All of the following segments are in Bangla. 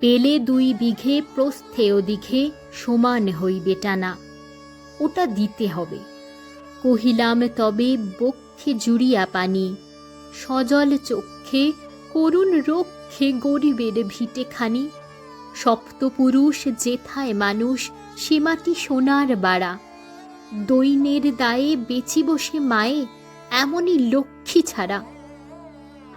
পেলে দুই বিঘে, প্রস্থে ওদিঘে সমান হইবে টানা। ওটা দিতে হবে। কহিলাম, তবে বক্ষে জুড়িয়া পানি, সজল চক্ষে, করুণ রক্ষে গরিবের ভিটে খানি সপ্তপুরুষ যেথায় মানুষ, সে মাটি সোনার বাড়া। দৈনের দায়ে বেচি বসে মায়ে, এমনই লক্ষ্মী ছাড়া।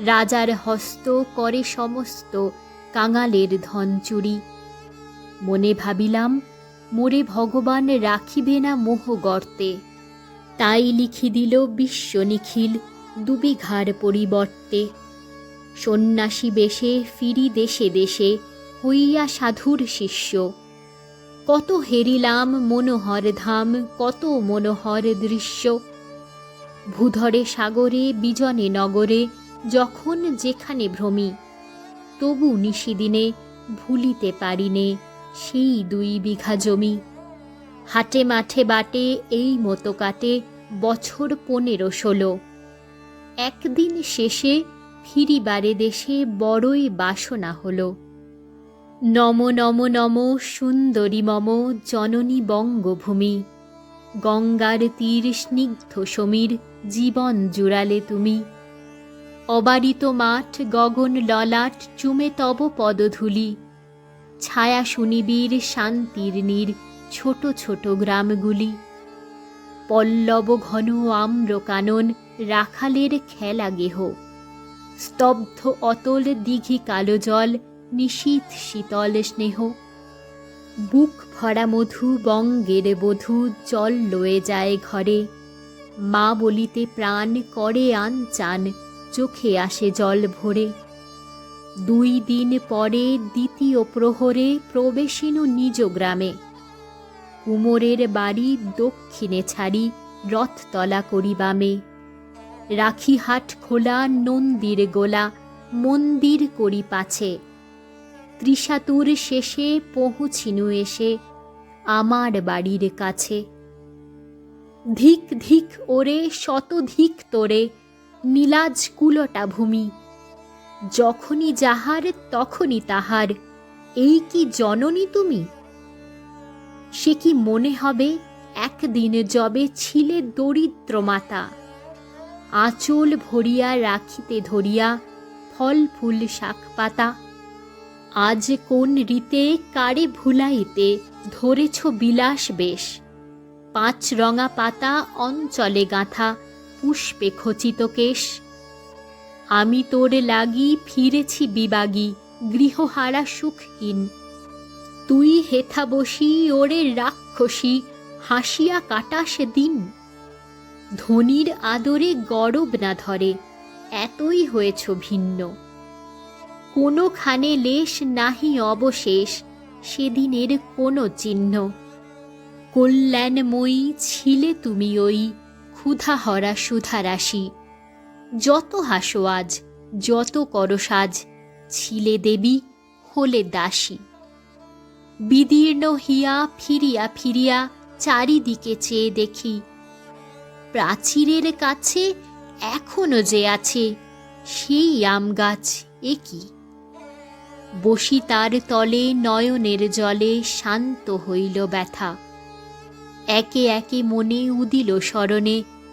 রাজার হস্ত করে সমস্ত কাঙালের ধন চুরি। মনে ভাবিলাম, মোরে ভগবান রাখিবে না মোহ গর্তে। তাই লিখি দিল বিশ্ব নিখিল দুবিঘার পরিবর্তে। সন্ন্যাসী বেশে ফিরি দেশে দেশে হইয়া সাধুর শিষ্য। কত হেরিলাম মনোহর ধাম, কত মনোহর দৃশ্য। ভূধরে সাগরে, বিজনে নগরে যখন যেখানে ভ্রমি, তবু নিশিদিনে ভুলিতে পারিনে সেই দুই বিঘা জমি। হাটে মাঠে বাটে এই মতো কাটে বছর পনেরো ষোলো। একদিন শেষে ফিরিবারে দেশে বড়ই বাসনা হলো। নম নম নম সুন্দরী মম জননী বঙ্গভূমি, গঙ্গার তীর স্নিগ্ধ সমীর জীবন জুড়ালে তুমি। অবারিত মাঠ, গগন ললাট, চুমে তব পদধূলি। ছায়া সুনিবির শান্তির নীর, ছোট ছোট গ্রামগুলি। পল্লব ঘন আম্র কানন, রাখালের খেলা গেহ। স্তব্ধ অতল দিঘি কালো জল, নিশীথ শীতল স্নেহ। বুক ভরা মধু, বঙ্গের বধূ, জল লয়ে যায় ঘরে। মা বলিতে প্রাণ, করে আন চান। চোখে আসে জল ভরে। দুই দিন পরে দ্বিতীয় প্রহরে প্রবেশিনু নিজ গ্রামে। কুমোরের বাড়ি দক্ষিণে ছাড়ি রথতলা করি বামে রাখি হাট খোলা, নন্দির গোলা, মন্দির করি পাছে। ত্রিশাতুর শেষে পৌঁছিনু এসে আমার বাড়ির কাছে। ধিক ধিক ওরে, শতধিক তোরে নীলাজ কুলটা ভূমি। যখনই যাহার, তখনই তাহার। এই কি জননী তুমি? সে কি মনে হবে, একদিন যবে ছিলে দরিদ্র মাতা। আঁচল ভরিয়া রাখিতে ধরিয়া ফল, ফুল, শাক পাতা। আজ কোন রীতে কারে ভুলাইতে ধরেছ বিলাস বেশ। পাঁচ রঙা পাতা অঞ্চলে গাঁথা। পুষ্পে খচিত কেশ। আমি তোর লাগি ফিরেছি বিবাগী, গৃহহারা সুখহীন। তুই হেথা বসি ওরে রাক্ষসী, হাসিয়া কাটাস দিন। ধনির আদরে গরব না ধরে, এতই হয়েছ ভিন্ন। কোনোখানে লেশ নাহি অবশেষ, সেদিনের কোনো চিহ্ন। কল্যাণময়ী ছিলে তুমি ওই ক্ষুধাহরা সুধারাশি যত হাসো আজ, যত করো সাজ, ছিলে দেবী, হলে দাসী। বিদীর্ণ হিয়া ফিরিয়া ফিরিয়া চারিদিকে চেয়ে দেখি। প্রাচীরের কাছে এখনও যে আছে, সেই আম গাছ একই বসি তার তলে নয়নের জলে শান্ত হইল ব্যথা। একে একে মনে উদিল স্মরণে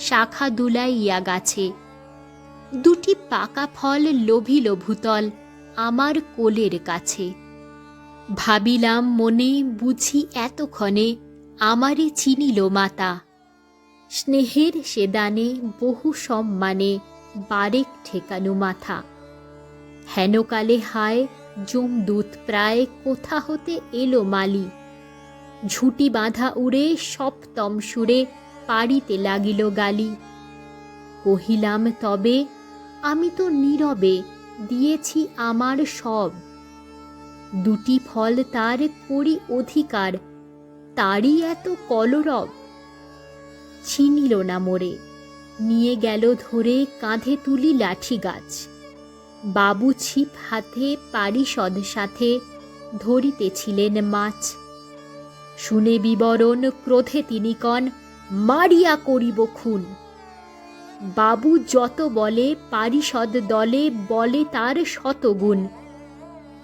শাখা দুলাইয়া গাছে। দুটি পাকা ফল লোভিল ভূতল আমার কোলের কাছে। ভাবিলাম মনে বুঝি এতক্ষণে আমারে চিনিল মাতা। স্নেহের সে দানে বহু সম্মানে বারেক ঠেকানো মাথা। হেনকালে হায় জমদূত প্রায় কোথা হতে এলো মালি। ঝুটি বাঁধা উড়ে সপ্তম সুরে পাড়িতে লাগিল গালি। কহিলাম, তবে আমি তো নীরবে, দিয়েছি আমার সব। দুটি ফল তার করি অধিকার, তারই এত কলরব। চিনিল না মোরে, নিয়ে গেল ধরে কাঁধে তুলি লাঠি গাছ। বাবু ছিপ হাতে পারিষদ সাথে ধরিতেছিলেন মাছ। শুনে বিবরণ, ক্রোধে তিনি কন মারিয়া করিব খুন। বাবু যত বলে, পারিষদ দলে বলে তার শতগুণ।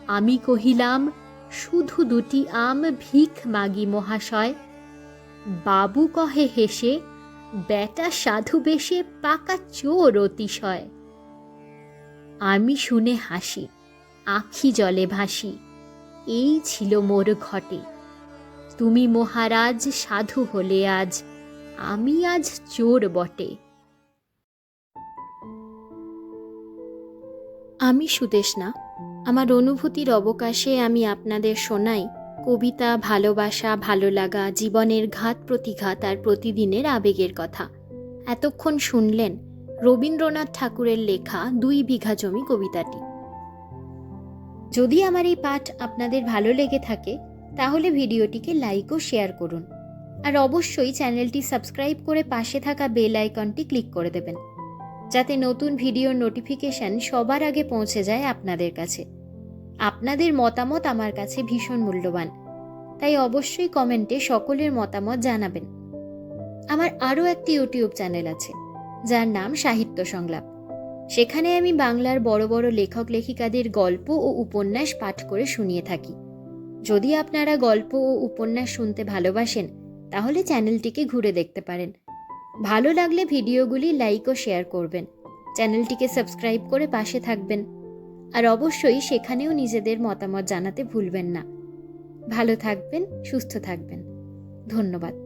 আমি কহিলাম, শুধু দুটি আম ভিখ মাগি মহাশয়। বাবু কহে হেসে, বেটা সাধু বেশে পাকা চোর অতিশয়। আমি শুনে হাসি, আখি জলে ভাসি, এই ছিল মোর ঘটে। তুমি মহারাজ, সাধু হলে আজ আমি আজ চোর বটে। আমি সুদেশনা আমার অনুভূতির অবকাশে আমি আপনাদের শোনাই কবিতা, ভালোবাসা ভালো লাগা জীবনের ঘাত প্রতিঘাত আর প্রতিদিনের আবেগের কথা। এতক্ষণ শুনলেন রবীন্দ্রনাথ ঠাকুরের লেখা দুই বিঘা জমি কবিতাটি। যদি আমার এই পাঠ আপনাদের ভালো লেগে থাকে, তাহলে ভিডিওটিকে লাইক ও শেয়ার করুন। আর অবশ্যই চ্যানেলটি সাবস্ক্রাইব করে পাশে থাকা বেল আইকনটি ক্লিক করে দেবেন, যাতে নতুন ভিডিওর নোটিফিকেশন সবার আগে পৌঁছে যায় আপনাদের কাছে। আপনাদের মতামত আমার কাছে ভীষণ মূল্যবান, তাই অবশ্যই কমেন্টে সকলের মতামত জানাবেন। আমার আরও একটি ইউটিউব চ্যানেল আছে, যার নাম সাহিত্য সংলাপ। সেখানে আমি বাংলার বড় বড় লেখক লেখিকাদের গল্প ও উপন্যাস পাঠ করে শুনিয়ে থাকি। যদি আপনারা গল্প ও উপন্যাস শুনতে ভালোবাসেন তাহলে চ্যানেলটিকে ঘুরে দেখতে পারেন। ভালো লাগলে ভিডিওগুলি লাইক ও শেয়ার করবেন। চ্যানেলটিকে সাবস্ক্রাইব করে পাশে থাকবেন। আর অবশ্যই সেখানেও নিজেদের মতামত জানাতে ভুলবেন না। ভালো থাকবেন, সুস্থ থাকবেন। ধন্যবাদ।